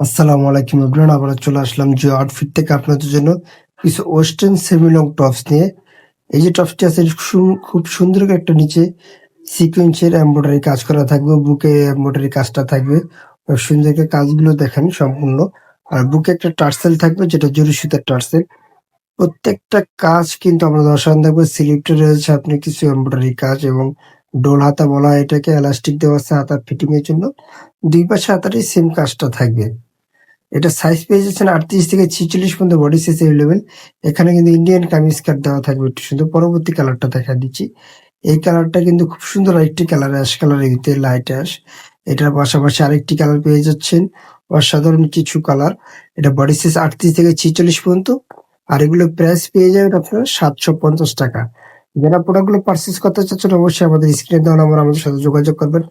আসসালামু আলাইকুম এভরিওয়ান আবার চলে আসলাম যে আউটফিট থেকে আপনাদের জন্য কিছু ওয়েস্টার্ন সেমি লং টপস নিয়ে। এই যে টপসটি আছে খুব সুন্দর একটা নিচে সিকোয়েন্সের এমব্রয়ডারি কাজ করা থাকবে, বুকে এমব্রয়ডারি কাজটা থাকবে। সুন্দর কাজগুলো দেখেন সম্পূর্ণ। আর বুকে একটা টার্সেল থাকবে, যেটা জরি সুতার টার্সেল। প্রত্যেকটা কাজ কিন্তু আমরা দর্শন দেখব স্লিপটা রয়েছে, আপনি কিছু এমব্রয়ডারি কাজ এবং ডোল হাতা বলা হয় এটাকে এলাস্টিক দেওয়া আছে হাতার ফিটিং এর জন্য। দুই পাশে হাতারই সেম কাজটা থাকবে। এটা সাইজ পেয়ে যাচ্ছেন আটত্রিশ থেকে ছিচল্লিশ পর্যন্ত বডি সাইজ এভেলেবেল এখানে কিন্তু ইন্ডিয়ান কামিজ কাট দেওয়া থাকবে, একটু সুন্দর। পরবর্তী কালারটা দেখা দিচ্ছি। এই কালারটা কিন্তু খুব সুন্দর আরেকটি কালার অ্যাশ কালারের ভিতরে লাইট অ্যাশ এটার পাশাপাশি আরেকটি কালার পেয়ে যাচ্ছেন অসাধারণ কিছু কালার এটা বডি সাইজ আটত্রিশ থেকে ছিচল্লিশ পর্যন্ত। আর এগুলো প্রাইস পেয়ে যাবেন আপনারা সাতশো পঞ্চাশ টাকা। যারা প্রোডাক্টগুলো পারচেস করতে চাচ্ছেন, অবশ্যই আমাদের স্ক্রিনে দেওয়া নাম্বার আমাদের সাথে যোগাযোগ করবেন।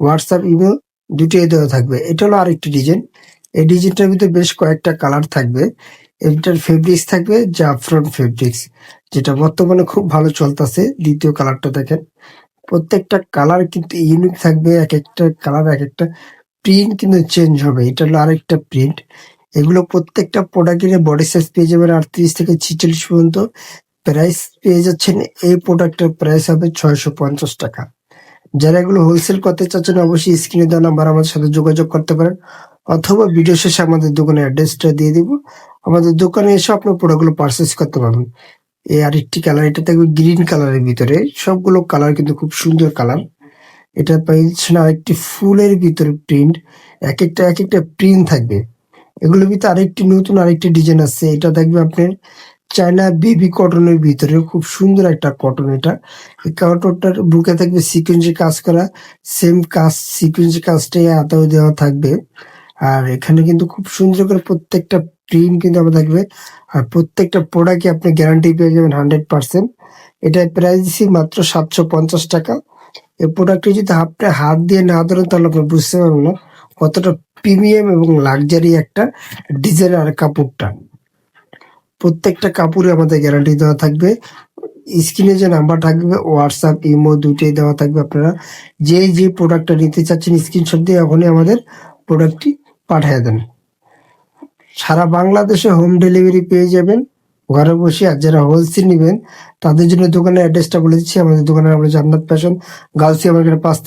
হোয়াটসঅ্যাপ ইমেল দুটোই দেওয়া থাকবে। এটা হলো আরেকটি ডিজাইন এই ডিজাইনটার ভিতরে বেশ কয়েকটা কালার থাকবে। এটার ফেব্রিক্স থাকবে জাফরান ফেব্রিক্স যেটা বর্তমানে খুব ভালো চলতেছে। দ্বিতীয় কালারটা দেখেন। প্রত্যেকটা কালার কিন্তু ইউনিক থাকবে, এক একটা কালার এক একটা প্রিন্ট কিন্তু চেঞ্জ হবে। এটা হলো আরেকটা প্রিন্ট এগুলো প্রত্যেকটা প্রোডাক্টের বডি সাইজ পেয়ে যাবেন আটত্রিশ থেকে ছিচল্লিশ পর্যন্ত। প্রাইস পেয়ে যাচ্ছেন এই প্রোডাক্টের প্রাইস হবে ছয়শো পঞ্চাশ টাকা। যারা এগুলো হোলসেল করতে চাচ্ছেন, অবশ্যই স্ক্রিনে দেওয়া নাম্বার আমাদের সাথে যোগাযোগ করতে পারেন, অথবা ভিডিও শেষে আমাদের দোকানের অ্যাড্রেসটা দিয়ে দিব। আমাদের দোকানে এসে আপনার প্রোডাক্টগুলো পারচেস করতে পারবেন। এই আরেকটি কালার এটা থাকবে গ্রিন কালারের ভিতরে। সবগুলো কালার কিন্তু খুব সুন্দর কালার এটা পাচ্ছেন আরেকটি ফুলের ভিতরে প্রিন্ট এক একটা এক একটা প্রিন্ট থাকবে। এগুলোর ভিতরে আরেকটি নতুন আরেকটি ডিজাইন আছে এটা থাকবে আপনার চায়না বেবি কটনের ভিতরে, খুব সুন্দর একটা কটন এটা। কটনটার বুকে থাকবে সিকুয়েন্সি কাজ করা সেম কাজ সিকুয়েন্সি কাজটাই হাতেও দেওয়া থাকবে। আর এখানে কিন্তু খুব সুন্দর করে প্রত্যেকটা প্রিন্ট কিন্তু আমার থাকবে। আর প্রত্যেকটা প্রোডাক্টে আপনি গ্যারান্টি পেয়ে যাবেন হান্ড্রেড পার্সেন্ট এটা প্রাইস মাত্র সাতশো পঞ্চাশ টাকা। এই প্রোডাক্টটি যদি আপনি হাত দিয়ে না ধরেন, তাহলে আপনি বুঝতে পারবেন না কতটা প্রিমিয়াম এবং লাক্সারি একটা ডিজাইনার কাপড়টা। প্রত্যেকটা কাপড়ে আমাদের গ্যারান্টি দেওয়া থাকবে। স্ক্রিনে যে নাম্বার থাকবে হোয়াটসঅ্যাপ ইমো দুইটাই দেওয়া থাকবে আপনারা। যে যে প্রোডাক্টটা নিতে চাচ্ছেন স্ক্রিনশট দিয়ে এখনই আমাদের প্রোডাক্টটি পাঠিয়ে দেন। সারা বাংলাদেশে হোম ডেলিভারি পেয়ে যাবেন। ঘরে বসে আর যারা হোলসেল নেবেন, তাদের জন্য দোকানের অ্যাড্রেসটা বলে দিচ্ছি। আমাদের দোকানের আমরা জান্নাত ফ্যাশন গার্লসি আমাদের পাঁচটা